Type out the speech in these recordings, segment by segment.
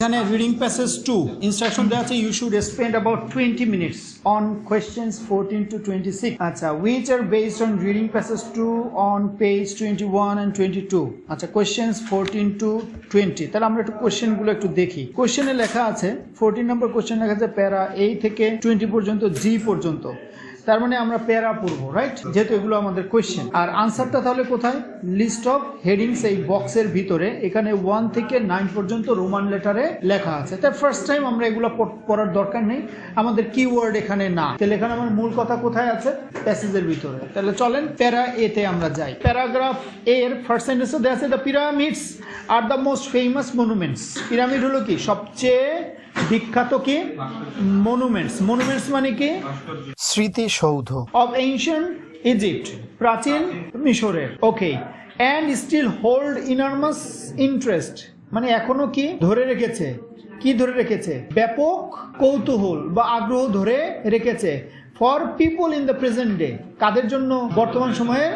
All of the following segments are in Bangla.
এখানে রিডিং প্যাসেজ টু ইনস্ট্রাকশন দেওয়া আছে you should spend about twenty minutes on questions fourteen to twenty six আচ্ছা which are based on reading passage two on page twenty one and twenty two আচ্ছা কোয়েশ্চেন্স ফোরটিন টু টোয়েন্টি তাহলে আমরা একটু কোয়েশ্চেনগুলো একটু দেখি। কোয়েশ্চেনে লেখা আছে ফোরটিন নম্বর কোয়েশ্চেন লেখা আছে, প্যারা এই থেকে টোয়েন্টি পর্যন্ত জি পর্যন্ত। তার মানে আমরা প্যারা পড়ব রাইট যেহেতু এগুলো আমাদের কোয়েশ্চেন আর আনসারটা তাহলে কোথায়? লিস্ট অফ হেডিংস এই বক্সের ভিতরে। এখানে ওয়ান থেকে নাইন পর্যন্ত রোমান লেটারে লেখা আছে। তাই ফার্স্ট টাইম আমরা এগুলো পড়- পড়ার দরকার নেই। আমাদের কিওয়ার্ড এখানে না। তাহলে এখানে আমার মূল কথা কোথায় আছে? প্যাসেজের ভিতরে। তাহলে চলেন প্যারা এতে আমরা যাই। প্যারাগ্রাফ এর ফার্স্ট সেন্টেন্সে দেওয়া আছে the pyramids are the most famous monuments pyramid হলো কি? সবচেয়ে বিখ্যাত কি? মনুমেন্টস মনুমেন্টস মানে কি? স্মৃতিসৌধ। অব এনশিয়েন্ট ইজিপ্ট প্রাচীন মিশরের। Okay and still hold enormous interest মানে এখনও কি? ধরে রেখেছে। কি ধরে রেখেছে? ব্যাপক কৌতূহল বা আগ্রহ ধরে রেখেছে। For people in the present day কাদের জন্য? বর্তমান সময়ে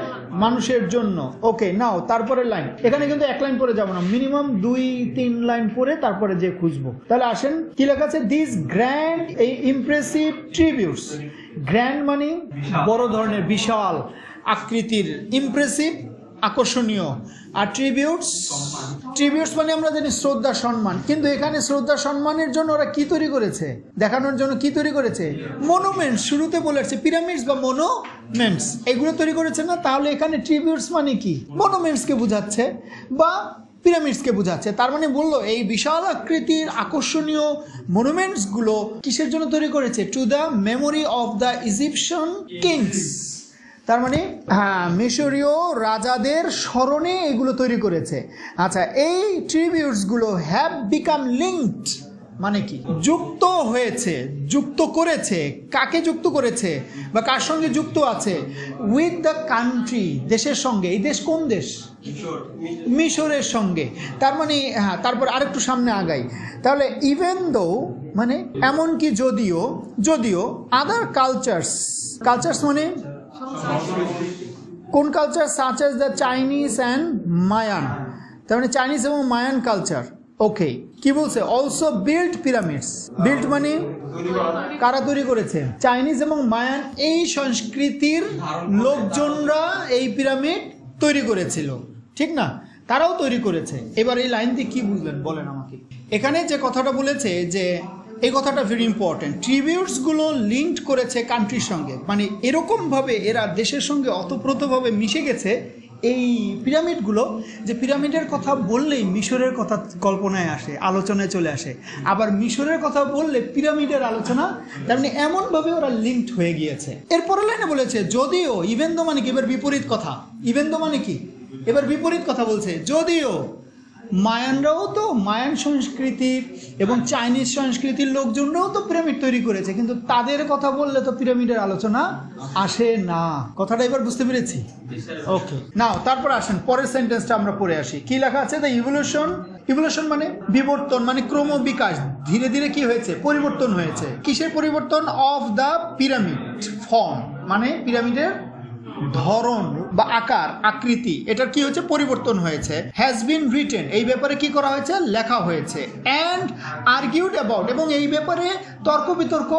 মানুষের জন্য। ওকে নাও তারপরে লাইন এখানে কিন্তু এক লাইন পরে যাব না। মিনিমাম দুই, তিন লাইন পরে তারপরে যে খুঁজবো। তাহলে আসেন, কি লেখা আছে? দিস গ্র্যান্ড এই ইমপ্রেসিভ ট্রিবিউটস গ্র্যান্ড মানে বড় ধরনের বিশাল আকৃতির ইমপ্রেসিভ আকর্ষণীয়। আর ট্রিবিউটস ট্রিবিউটস মানে আমরা জানি শ্রদ্ধা, সম্মান। কিন্তু এখানে শ্রদ্ধা, সম্মানের জন্য ওরা কি তৈরি করেছে? দেখানোর জন্য কি তৈরি করেছে? মনুমেন্টস শুরুতে বলেছে পিরামিডস বা মনোমেন্টস এগুলো তৈরি করেছে না? তাহলে এখানে ট্রিবিউটস মানে কি? মনুমেন্টসকে বোঝাচ্ছে বা পিরামিডসকে বোঝাচ্ছে। তার মানে বলল, এই বিশাল আকৃতির আকর্ষণীয় মনুমেন্টসগুলো কিসের জন্য তৈরি করেছে? To the memory of the Egyptian kings তার মানে হ্যাঁ মিশরীয় রাজাদের স্মরণে এগুলো তৈরি করেছে। আচ্ছা এই ট্রিবিউটসগুলো হ্যাভ বিকাম লিঙ্কড মানে কি? যুক্ত হয়েছে যুক্ত করেছে। কাকে যুক্ত করেছে বা কার সঙ্গে যুক্ত আছে? উইথ দ্য কান্ট্রি দেশের সঙ্গে। এই দেশ কোন দেশ? মিশরের সঙ্গে। তার মানে হ্যাঁ তারপর আরেকটু সামনে আগাই। তাহলে ইভেন দো মানে এমনকি যদিও যদিও আদার কালচার্স কালচার্স মানে কোন culture such as the Chinese and Mayan তার মানে চাইনিজ এবং মায়ান কালচার ওকে কি বলছে? অলসো বিল্ড পিরামিডস বিল্ড মানে? কারা তৈরি করেছে? চাইনিজ এবং মায়ান এই সংস্কৃতির লোকজনরা এই পিরামিড তৈরি করেছিল। ঠিক না? তারাও তৈরি করেছে। এবার এই লাইন দিয়ে কি বুঝলেন? বলেন আমাকে। এখানে যে কথাটা বলেছে যে এই কথাটা ভেরি ইম্পর্টেন্ট ট্রিবিউটসগুলো লিঙ্কড করেছে কান্ট্রির সঙ্গে। মানে এরকমভাবে এরা দেশের সঙ্গে অতপ্রতভাবে মিশে গেছে এই পিরামিডগুলো যে পিরামিডের কথা বললেই মিশরের কথা কল্পনায় আসে, আলোচনায় চলে আসে। আবার মিশরের কথা বললে পিরামিডের আলোচনা, তার মানে এমনভাবে ওরা লিঙ্কড হয়ে গিয়েছে। এরপরে লাইনে বলেছে, যদিও, ইভেন তো মানে কি? এবার বিপরীত কথা। ইভেন তো মানে কি? এবার বিপরীত কথা বলছে, যদিও মায়ানরাও তো মায়ান সংস্কৃতির এবং চাইনিজ সংস্কৃতির লোকজনরাও তো পিরামিড তৈরি করেছে, কিন্তু তাদের কথা বললে তো পিরামিডের আলোচনা আসে না। কথাটা এবার বুঝতে পেরেছি? ওকে নাও তারপর আসেন, পরের সেন্টেন্সটা আমরা পড়ে আসি। কি লেখা আছে? দ্য ইভলিউশন ইভলিউশন মানে বিবর্তন মানে ক্রম বিকাশ ধীরে ধীরে কি হয়েছে? পরিবর্তন হয়েছে। কিসের পরিবর্তন? অফ দ্য পিরামিড ফর্ম মানে পিরামিডের ধরন বা আকার, আকৃতি, এটার কি হচ্ছে পরিবর্তন হয়েছে। হ্যাজ বিন রিটেন এই ব্যাপারে কি করা হয়েছে? লেখা হয়েছে। অ্যান্ড আর্গিউড অ্যাবাউট এবং এই ব্যাপারে তর্ক বিতর্ক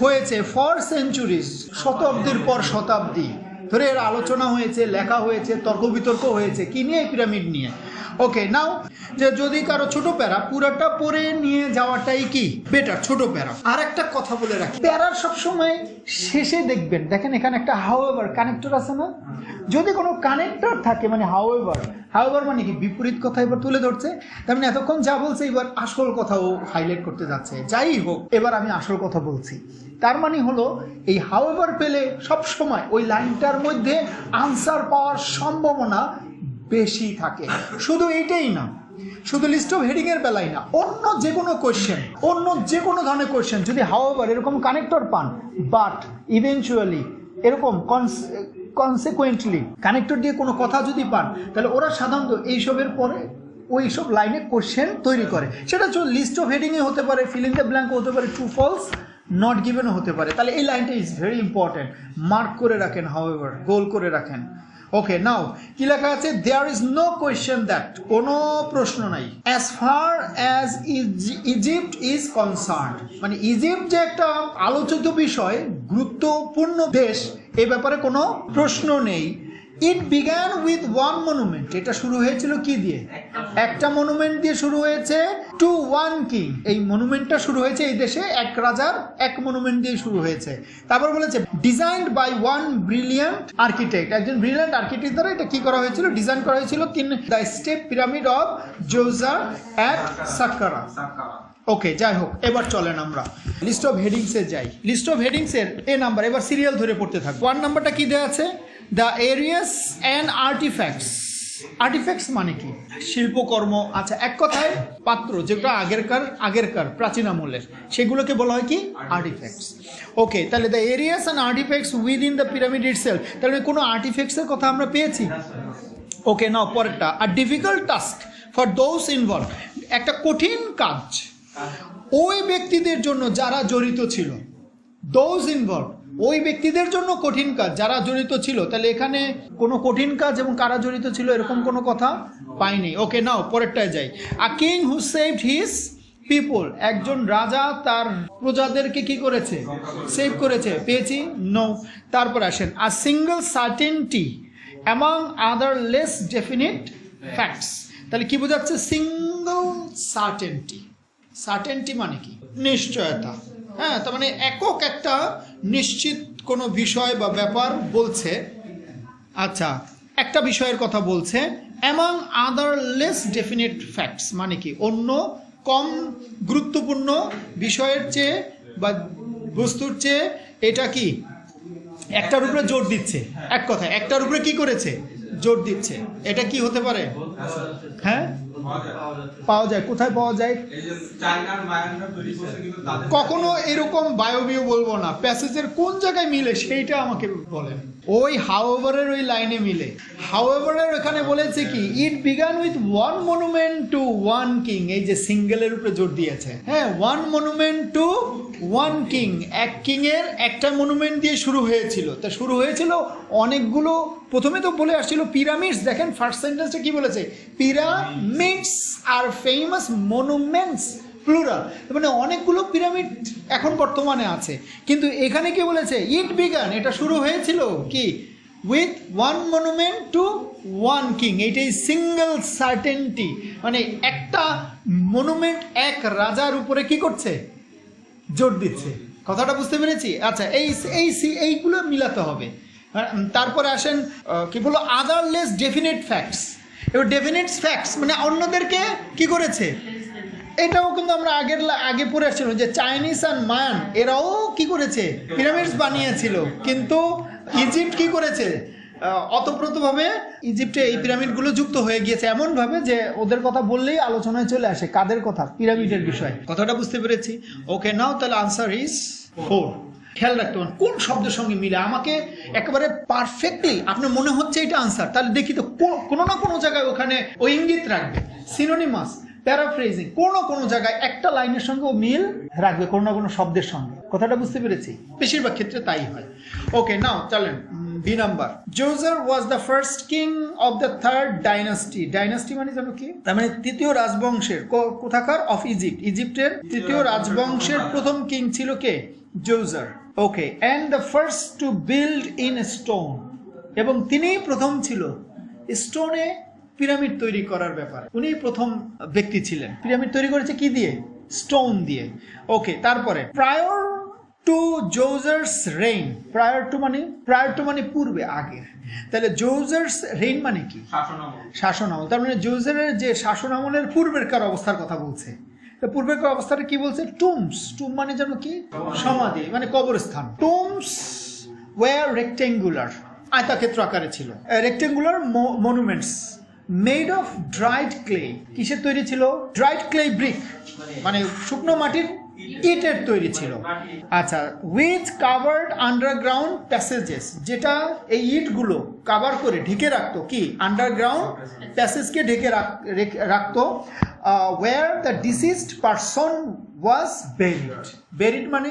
হয়েছে ফর সেঞ্চুরিজ শতাব্দীর পর শতাব্দী। ধরে এর আলোচনা হয়েছে, লেখা হয়েছে তর্ক বিতর্ক হয়েছে। কি নিয়ে? পিরামিড নিয়ে। ওকে নাও যে যদি কারও ছোট প্যারা পুরাটা পরে নিয়ে যাওয়াটাই কি? বেটার ছোট প্যারা। আর একটা কথা বলে রাখি। প্যারার সবসময় শেষে দেখবেন, দেখেন এখানে একটা হাওয়েভার কানেক্টর আছে না? যদি কোনো কানেক্টর থাকে মানে হাওয়েভার হাওয়েভার মানে কি? বিপরীত কথা এবার তুলে ধরছে। তার মানে এতক্ষণ যা বলছে, এবার আসল কথাও হাইলাইট করতে যাচ্ছে। যাই হোক, এবার আমি আসল কথা বলছি। তার মানে হলো, এই হাওয়েভার পেলে সব সময় ওই লাইনটার মধ্যে আনসার পাওয়ার সম্ভাবনা বেশি থাকে। শুধু এইটাই না, শুধু লিস্ট অফ হেডিংয়ের বেলায় না, অন্য যে কোনো কোয়েশ্চেন অন্য যে কোনো ধরনের কোয়েশ্চেন যদি হাওয়ার এরকম কানেক্টর পান বাট ইভেনচুয়ালি এরকম কনস কনসিকুয়েন্টলি কানেক্টর দিয়ে কোনো কথা যদি পান, তাহলে ওরা সাধারণত এইসবের পরে ওই সব লাইনে কোশ্চেন তৈরি করে। সেটা লিস্ট অফ হেডিংয়ে হতে পারে ফিল দ্য ব্ল্যাঙ্ক হতে পারে ট্রু ফলস নট গিভেনও হতে পারে। তাহলে এই লাইনটা ইজ ভেরি ইম্পর্টেন্ট মার্ক করে রাখেন হাওয়েভার গোল করে রাখেন। ওকে নাও কি লেখা আছে? There is no question that কোনো প্রশ্ন নাই। As far as Egypt is concern মানে ইজিপ্ট যে একটা আলোচিত বিষয়, গুরুত্বপূর্ণ দেশ, এ ব্যাপারে কোনো প্রশ্ন নেই। It began with one monument এটা শুরু হয়েছিল কি দিয়ে? একটা মনুমেন্ট দিয়ে শুরু হয়েছে টু ওয়ান কিং এই মনুমেন্টটা শুরু হয়েছে এই দেশে এক রাজার এক মনুমেন্ট দিয়ে শুরু হয়েছে। তারপর বলেছে designed by one brilliant architect একজন ব্রিলিয়ান্ট আর্কিটেক্ট দ্বারা এটা কি করা হয়েছিল? ডিজাইন করা হয়েছিল তিন the step pyramid of Djoser at Saqqara okay যাই হোক এবার চলেন আমরা। লিস্ট অফ হেডিংসে যাই। লিস্ট অফ হেডিংসের এ নাম্বার এবার সিরিয়াল ধরে পড়তে থাকব। ওয়ান নাম্বারটা কি দেওয়া আছে? The areas and artifacts artifacts মানে কি? শিল্পকর্ম। আচ্ছা এক কথায় পাত্র যেটা আগেরকার আগেরকার প্রাচীন আমলের সেগুলোকে বলা হয় কি? আর্টিফ্যাক্টস ওকে তাহলে the areas and artifacts within the pyramid it itself তাহলে কোনো আর্টিফ্যাক্টসের কথা আমরা পেয়েছি? ওকে নাও পরেরটা। Are difficult task for those involve একটা কঠিন কাজ। ওই ব্যক্তিদের জন্য যারা জড়িত ছিল দোজ ইনভলভ ওই ব্যক্তিদের জন্য কঠিন কাজ, যারা জড়িত ছিল। তাহলে এখানে কোনো কঠিন কাজ এবং কারা জড়িত ছিল এরকম কোনো কথা পাইনি। ওকে, নাও, পরেরটায় যাই। A king who saved his people. একজন রাজা তার প্রজাদেরকে কি করেছে? সেভ করেছে। পেয়েছি? নো। তারপর আসেন। A single certainty among other less definite facts. তাহলে কি বোঝাচ্ছে? Single certainty. সার্টেনটি মানে কি? নিশ্চয়তা। হ্যাঁ তার মানে একক একটা নিশ্চিত কোনো বিষয় বা ব্যাপার বলছে। আচ্ছা একটা বিষয়ের কথা বলছে among other less definite facts মানে কি? অন্য কম গুরুত্বপূর্ণ বিষয়ের চেয়ে বা বস্তুর চেয়ে এটা কি? একটার উপরে জোর দিচ্ছে। এক কথা একটার উপরে কি করেছে? জোর দিচ্ছে। এটা কি হতে পারে? হ্যাঁ? পাওয়া যায় কোথায় পাওয়া যায়? কখনো এরকম বায়বীয় বলব না প্যাসেজের কোন জায়গায় মিলে সেইটা আমাকে বলেন। ওই হাওয়েভারের ওই লাইনে মিলে। হাওয়েভারের ওখানে বলেছে কি it began with one monument to one king এই যে সিঙ্গেলের উপরে জোর দিয়েছে। হ্যাঁ one monument to one king এক কিং এর একটা মনুমেন্ট দিয়ে শুরু হয়েছিল। তা শুরু হয়েছিল অনেকগুলো, প্রথমে তো বলে আসছিল পিরামিডস দেখেন ফার্স্ট সেন্টেন্সটা কি বলেছে? Pyramids are famous monuments plural মানে অনেকগুলো পিরামিড এখন বর্তমানে আছে। কিন্তু এখানে কি বলেছে? ইট বিগান এটা শুরু হয়েছিল কি? With one monument to one king এইটাই সিঙ্গেল সার্টেনটি মানে একটা মনুমেন্ট এক রাজার উপরে কি করছে? জোর দিচ্ছে। কথাটা বুঝতে পেরেছি? আচ্ছা এই এই সি- এইগুলো মিলাতে হবে। তারপরে আসেন কি বলো আদারলেস ডেফিনেট ফ্যাক্টস এবার ডেফিনেট ফ্যাক্টস মানে অন্যদেরকে কি করেছে? এটাও কিন্তু আমরা আগের আগে পড়ে আসছিলাম যে চাইনিজ আর মায়ান এরাও কি করেছে? পিরামিডস বানিয়েছিল। কিন্তু ইজিপ্ট কি করেছে? অতপ্রতভাবে ইজিপ্টে এই পিরামিডগুলো যুক্ত হয়ে গিয়েছে এমনভাবে যে ওদের কথা বললেই আলোচনায় চলে আসে কাদের কথা, পিরামিডের বিষয়। কথাটা বুঝতে পেরেছি। ওকে নাও তাহলে আনসার ইজ ফোর খেয়াল রাখতে হবে কোন শব্দের সঙ্গে মিলে? আমাকে একেবারে পারফেক্টলি আপনার মনে হচ্ছে এটা আনসার তাহলে দেখি তো কোনো না কোনো জায়গায় ওখানে ওই ইঙ্গিত রাখবে। সিনোনিমাস প্যারাফ্রেজিং কোনো কোনো জায়গায় একটা লাইনের সঙ্গে ও মিল রাখবে, কোনো না কোনো শব্দের সঙ্গে। কথাটা বুঝতে পেরেছি? বেশিরভাগ ক্ষেত্রে তাই হয়। ওকে নাও চলেন B number. Djoser was the first king of the third dynasty dynasty মানে জানো কি? তার মানে তৃতীয় রাজবংশের কোথাকার? অফ ইজিপ্ট ইজিপ্টের তৃতীয় রাজবংশের প্রথম কিং ছিল কে? Djoser. Okay and the first to build in stone এবং তিনিই প্রথম ছিল স্টোনে পিরামিড তৈরি করার ব্যাপারে। উনি প্রথম ব্যক্তি ছিলেন। পিরামিড তৈরি করেছে কি দিয়ে? স্টোন দিয়ে। ওকে তারপরে prior to Djoser's reign prior to মানে প্রায়র টু মানে পূর্বে আগের তাহলে জোজার্স রেইন মানে কি? শাসন আমল। তার মানে জোজারের যে শাসন আমলের পূর্বেরকার অবস্থার কথা বলছে? তো পূর্বেকার অবস্থাটা কি বলছে? টুমস। টুম মানে যেন কি? সমাধি। মানে কবরস্থান। টুমস ওয়ার রেক্টেঙ্গুলার আয়তাক্ষেত্র আকারে ছিল। Rectangular monuments made of dried clay. কিসের তৈরি ছিল? ড্রাইড ক্লে ব্রিক মানে শুকনো মাটির ইটের তৈরি ছিল। আচ্ছা উইথ কাভার্ড আন্ডারগ্রাউন্ড প্যাসেজেস যেটা এই ইটগুলো কাভার করে ঢেকে রাখতো কি? আন্ডারগ্রাউন্ড প্যাসেজকে ঢেকে রাখতো where the deceased person was buried buried মানে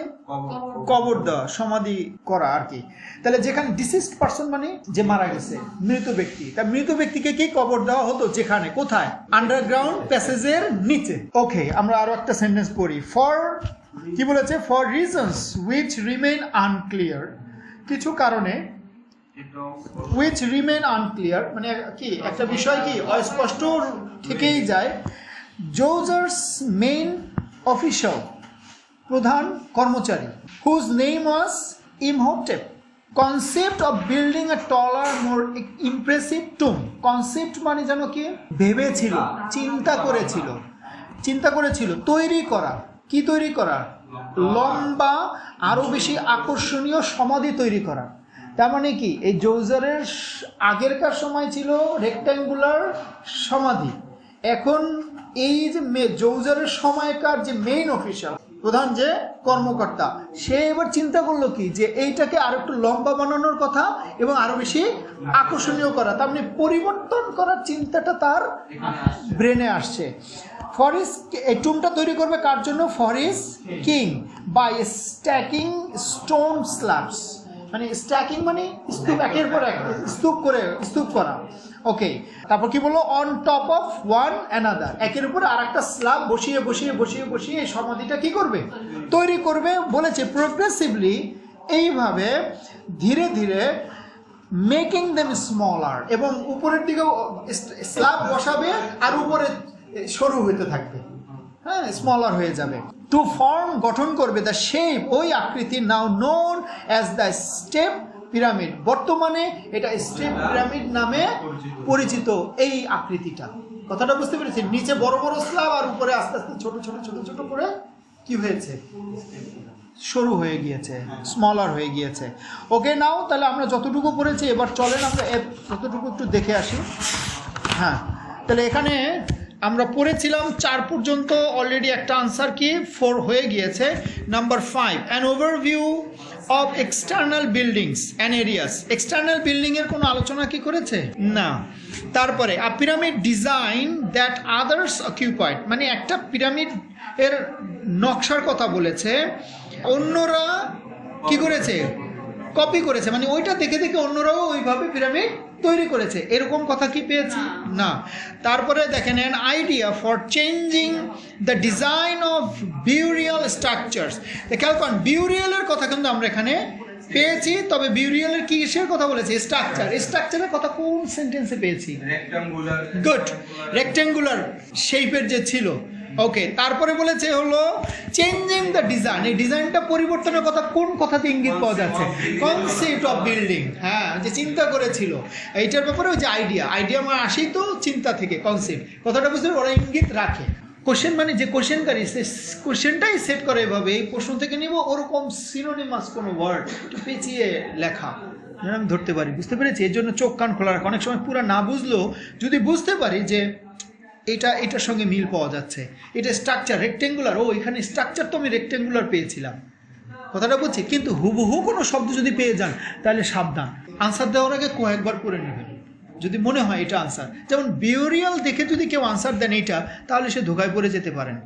কবর। দেওয়া সমাধি করা আর কি। তাহলে যেখানে ডিসিজড পারসন মানে যে মারা গেছে মৃত ব্যক্তি। তা মৃত ব্যক্তিকে কি কবর দেওয়া হতো? যেখানে? কোথায়? আন্ডারগ্রাউন্ড প্যাসেজের নিচে। ওকে আমরা আরও একটা সেন্টেন্স পড়ি। ফর কি বলেছে? For reasons which remain unclear কিছু কারণে উইচ রিমেন আনক্লিয়ার মানে কি একটা বিষয় কি অস্পষ্ট থেকেই যায়। জোজার্স মেইন অফিসিয়াল প্রধান কর্মচারী whose name was Imhotep concept of building a taller more impressive tomb concept মানে যেন কি? ভেবেছিল, চিন্তা করেছিল। চিন্তা করেছিল, তৈরি করা। কি তৈরি করা? লম্বা আরও বেশি আকর্ষণীয় সমাধি তৈরি করা। তার মানে কি? এই জৌজারের আগেরকার সময় ছিল রেক্ট্যাঙ্গুলার সমাধি। এখন এই যে জৌজারের সময়কার যে মেইন অফিসার প্রধান যে কর্মকর্তা, সে এবার চিন্তা করল কি যে এইটাকে আর একটু লম্বা বানানোর কথা এবং আরও বেশি আকর্ষণীয় করা। তার মানে পরিবর্তন করার চিন্তাটা তার ব্রেনে আসছে। ফরিস এই টুমটা তৈরি করবে কার জন্য? For his king by stacking stone slabs মানে স্ট্যাকিং মানে স্তূপ, একের পর এক, স্তূপ করে, স্তূপ করা। ওকে তারপর কি বলল? On top of one another একের উপর আর একটা স্ল্যাব বসিয়ে বসিয়ে বসিয়ে বসিয়ে এই সমাধিটা কি করবে? তৈরি করবে, বলেছে প্রোগ্রেসিভলি এইভাবে ধীরে ধীরে মেকিং দেম স্মলার এবং উপরের দিকে স্ল্যাব বসাবে আর উপরে সরু হইতে থাকবে। হ্যাঁ স্মলার হয়ে যাবে। টু ফর্ম গঠন করবে দ্য শেপ ওই আকৃতি now known as the step pyramid. বর্তমানে এটা স্টেপ পিরামিড নামে পরিচিত এই আকৃতিটা। কথাটা বুঝতে পেরেছি? নিচে বড় বড় স্ল্যাব আর উপরে আস্তে আস্তে ছোট ছোট ছোট ছোট করে কি হয়েছে? সরু হয়ে গিয়েছে স্মলার হয়ে গিয়েছে। ওকে, নাও, তাহলে আমরা যতটুকু পড়েছি, এবার চলেন আমরা যতটুকু একটু দেখে আসি। হ্যাঁ তাহলে এখানে আমরা পড়েছিলাম চার পর্যন্ত অলরেডি একটা আনসার কি? ফোর হয়ে গিয়েছে। Number five an overview of external buildings and areas external বিল্ডিংয়ের কোনো আলোচনা কি করেছে? না। তারপরে a pyramid design that others occupied মানে একটা পিরামিড এর নকশার কথা বলেছে। অন্যরা কি করেছে? কপি করেছে। মানে ওইটা দেখে দেখে অন্যরাও ওইভাবে পিরামিড তৈরি করেছে। এরকম কথা কি পেয়েছি? না। তারপরে দেখেন an idea for changing the design of burial structures খেয়াল করেন বিউরিয়ালের কথা কিন্তু আমরা এখানে পেয়েছি তবে বিউরিয়ালের কিসের কথা বলেছি? স্ট্রাকচার স্ট্রাকচারের কথা কোন সেন্টেন্সে পেয়েছি? গুড রেক্টেঙ্গুলার শেপের যে ছিল ওকে তারপরে বলেছে হলো চেঞ্জিং দ্য ডিজাইন এই ডিজাইনটা পরিবর্তনের কথা কোন কথাতে ইঙ্গিত পাওয়া যাচ্ছে? কনসেপ্ট অফ বিল্ডিং হ্যাঁ যে চিন্তা করেছিল। এইটার ব্যাপারে ওই যে আইডিয়া আইডিয়া আমার আসেই তো চিন্তা থেকে কনসেপ্ট কথাটা বুঝতে? ওরা ইঙ্গিত রাখে। কোশ্চেন মানে যে কোশ্চেনকারী সে কোশ্চেনটাই সেট করে এভাবে। এই প্রশ্ন থেকে নিব ওরকম সিনোনিমাস কোনো ওয়ার্ড একটু পেঁচিয়ে লেখা। আমি ধরতে পারি বুঝতে পেরেছি? এর জন্য চোখ কান খোলা রাখা। অনেক সময় পুরো না বুঝলেও যদি বুঝতে পারি যে এটা, এটার সঙ্গে মিল পাওয়া যাচ্ছে। এটা স্ট্রাকচার রেক্টেঙ্গুলার ও এখানে স্ট্রাকচার তো আমি রেক্টেঙ্গুলার পেয়েছিলাম। কথাটা বলছি কিন্তু হুবহু কোনো শব্দ যদি পেয়ে যান, তাহলে সাবধান। আনসার দেওয়ার আগে কয়েকবার করে নেবেন। যদি মনে হয় এটা আনসার যেমন বিউরিয়াল দেখে যদি কেউ আনসার দেন এইটা, তাহলে সে ধোকায় পড়ে যেতে পারেন।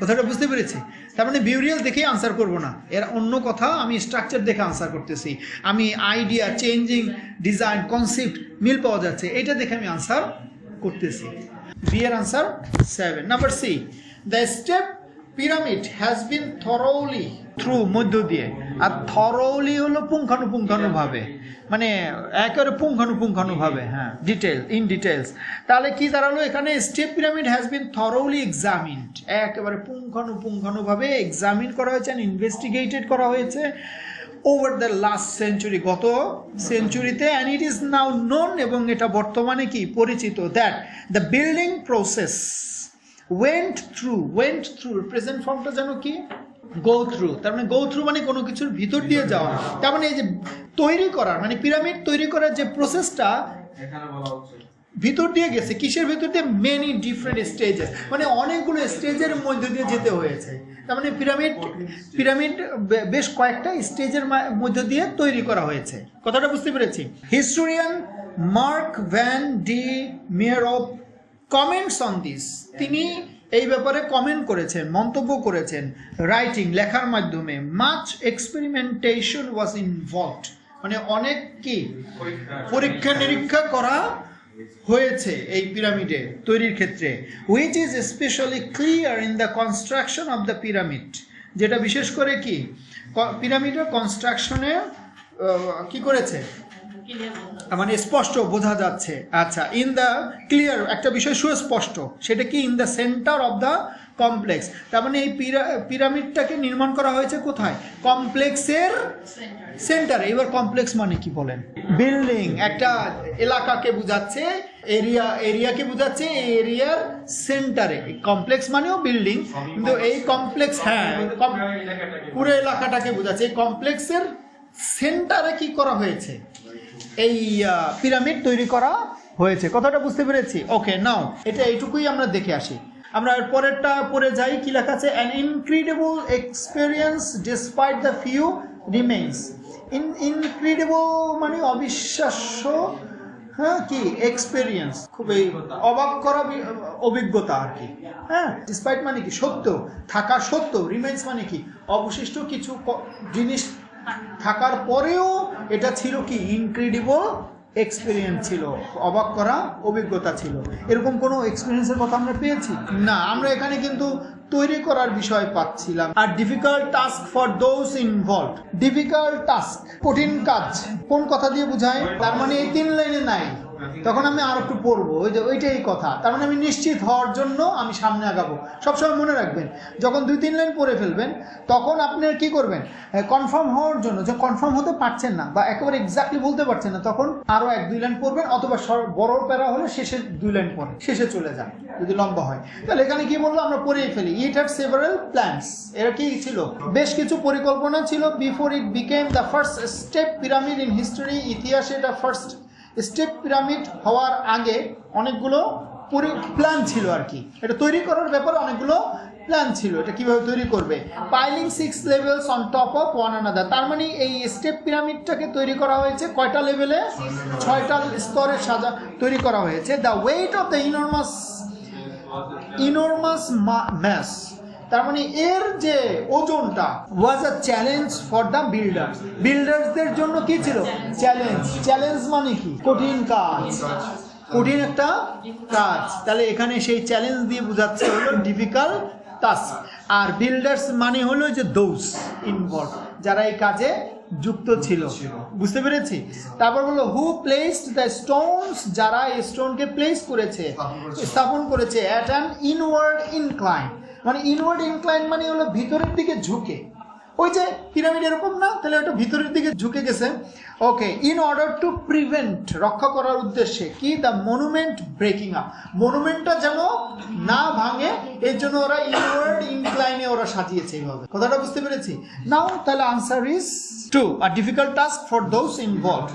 কথাটা বুঝতে পেরেছি? তার মানে বিউরিয়াল দেখেই আনসার করব না। এর অন্য কথা, আমি স্ট্রাকচার দেখে আনসার করতেছি। আমি আইডিয়া চেঞ্জিং ডিজাইন কনসেপ্ট মিল পাওয়া যাচ্ছে। এটা দেখে আমি আনসার করতেছি। B answer seven number C the step pyramid has been thoroughly through মধ্য দিয়ে, আর থরোলি হলো পুঙ্খানুপুঙ্খানুভাবে মানে একেবারে পুঙ্খানুপুঙ্খানুভাবে হ্যাঁ ডিটেল ইন ডিটেলস তাহলে কি দাঁড়াল এখানে? Step pyramid has been thoroughly examined একেবারে পুঙ্খানুপুঙ্খানুভাবে এক্সামিন করা হয়েছে ইনভেস্টিগেটেড করা হয়েছে। ওভার দ্য লাস্ট সেঞ্চুরি গত সেঞ্চুরিতে and it is now known এবং এটা বর্তমানে কি? পরিচিত that the building process went through went through present ফর্মটা যেন কি? গো থ্রু তার মানে গো থ্রু মানে কোনো কিছুর ভিতর দিয়ে যাওয়া। তার মানে এই যে তৈরি করার মানে পিরামিড তৈরি করার যে প্রসেসটা ভিতর দিয়ে গেছে। কিসের ভিতর দিয়ে? মেনি ডিফারেন্ট স্টেজেস মানে অনেকগুলো স্টেজের মধ্যে দিয়ে যেতে হয়েছে। তার মানে পিরামিড পিরামিড বেশ কয়েকটা স্টেজের মধ্যে দিয়ে তৈরি করা হয়েছে। কথাটা বুঝতে পেরেছি? Historian Marc van de Meyer of comments on this. তিনি এই ব্যাপারে কমেন্ট করেছেন মন্তব্য করেছেন রাইটিং লেখার মাধ্যমে। Much experimentation was involved. মানে অনেক কি? পরীক্ষা নিরীক্ষা করা হয়েছে এই পিরামিডে তৈরির ক্ষেত্রে which is specially clear in the construction of the pyramid যেটা বিশেষ করে কি? পিরামিডের কনস্ট্রাকশনে কি করেছে? মানে স্পষ্ট বোঝা যাচ্ছে। আচ্ছা ইন দ্য ক্লিয়ার একটা বিষয় সুস্পষ্ট, সেটা কি in the centre of the complex তার মানে এই পিরামিডটাকে নির্মাণ করা হয়েছে কোথায়? কমপ্লেক্সের সেন্টারে এবার কমপ্লেক্স মানে কি বলেন? বিল্ডিং একটা এলাকাকে বোঝাচ্ছে এরিয়া এরিয়াকে বোঝাচ্ছে, এই এরিয়ার সেন্টারে কমপ্লেক্স মানেও বিল্ডিং কিন্তু এই কমপ্লেক্স হ্যাঁ পুরো এলাকাটাকে বোঝাচ্ছে। এই কমপ্লেক্সের সেন্টারে কি করা হয়েছে? এই পিরামিড তৈরি করা হয়েছে। কথাটা বুঝতে পেরেছি? ওকে নাও এটা এইটুকুই আমরা দেখে আসি। আমরা পরেরটা পরে যাই, কি লেখা আছে? An incredible experience despite the few remains in incredible মানে অবিশ্বাস্য হ্যাঁ কি? এক্সপিরিয়েন্স খুবই অবাক করা অভিজ্ঞতা আর কি। হ্যাঁ ডিসপাইট মানে কি? সত্য। থাকা সত্য। রিমেন্স মানে কি? অবশিষ্ট কিছু জিনিস থাকার পরেও এটা ছিল কি? ইনক্রেডিবল এক্সপিরিয়েন্স ছিল, অবাক করা অভিজ্ঞতা ছিল। এরকম কোনো এক্সপিরিয়েন্সের কথা আমরা পেয়েছি? না, আমরা এখানে কিন্তু তৈরি করার বিষয় পাচ্ছিলাম। Are difficult task for those involve difficult task কঠিন কাজ, কোন কথা দিয়ে বুঝায়? তার মানে এই তিন লাইনে নাই। তখন আমি আর একটু পড়ব। ওই যে ওইটাই কথা। তার মানে আমি নিশ্চিত হওয়ার জন্য আমি সামনে আগাবো। সবসময় মনে রাখবেন, যখন দুই তিন লাইন পড়ে ফেলবেন, তখন আপনি কি করবেন? কনফার্ম হওয়ার জন্য যে কনফার্ম হতে পারছেন না বা একেবারে এক্স্যাক্টলি বলতে পারছেন না, তখন আরও এক, দুই লাইন পড়বেন, অথবা বড় প্যারা হলে শেষে দুই লাইন পড়ে, শেষে চলে যান, যদি লম্বা হয়। তাহলে এখানে কি বলব আমরা পড়েই ফেলি। ইট হ্যাড সেভারাল প্ল্যান্স এরা কি ছিল? বেশ কিছু পরিকল্পনা ছিল। Before it became the first step pyramid in history ইতিহাসে এটা ফার্স্ট স্টেপ পিরামিড হওয়ার আগে অনেকগুলো প্ল্যান ছিল আর কি। এটা তৈরি করার ব্যাপারে অনেকগুলো প্ল্যান ছিল। এটা কীভাবে তৈরি করবে? Piling six levels on top of one another তার মানে এই স্টেপ পিরামিডটাকে তৈরি করা হয়েছে কয়টা লেভেলে ছয়টা স্তরে সাজা তৈরি করা হয়েছে। The weight of the enormous enormous mass তার মানে এর যে ওজনটা was a challenge for the builders বিল্ডার্সদের জন্য কি ছিল? চ্যালেঞ্জ চ্যালেঞ্জ মানে কি? কঠিন কাজ। কঠিন একটা কাজ। তাহলে এখানে সেই চ্যালেঞ্জ দিয়ে বোঝাচ্ছে হলো ডিফিকাল্ট টাস্ক আর বিল্ডার্স মানে হলো যে দোষ ইনভলভ যারা এই কাজে যুক্ত ছিল। বুঝতে পেরেছি? তারপর বলল হু প্লেসড দ্য স্টোনস যারা এই স্টোনকে প্লেস করেছে, স্থাপন করেছে অ্যাট অ্যান ইনওয়ার্ড ইনক্লাইন মানে ইনওয়ার্ড ইনক্লাইন মানে হলো ভিতরের দিকে ঝুঁকে। ওই যে পিরামিড এরকম না? তাহলে ওটা ভিতরের দিকে ঝুঁকে গেছে। Okay in order to prevent রক্ষা করার উদ্দেশ্যে কি? দ্য মনুমেন্ট ব্রেকিং আপ মনুমেন্টটা যেন না ভাঙে, এর জন্য ওরা ইনওয়ার্ড ইনক্লাইনে ওরা সাজিয়েছে এইভাবে। কথাটা বুঝতে পেরেছি? নাও তাহলে answer is two are difficult task for those involve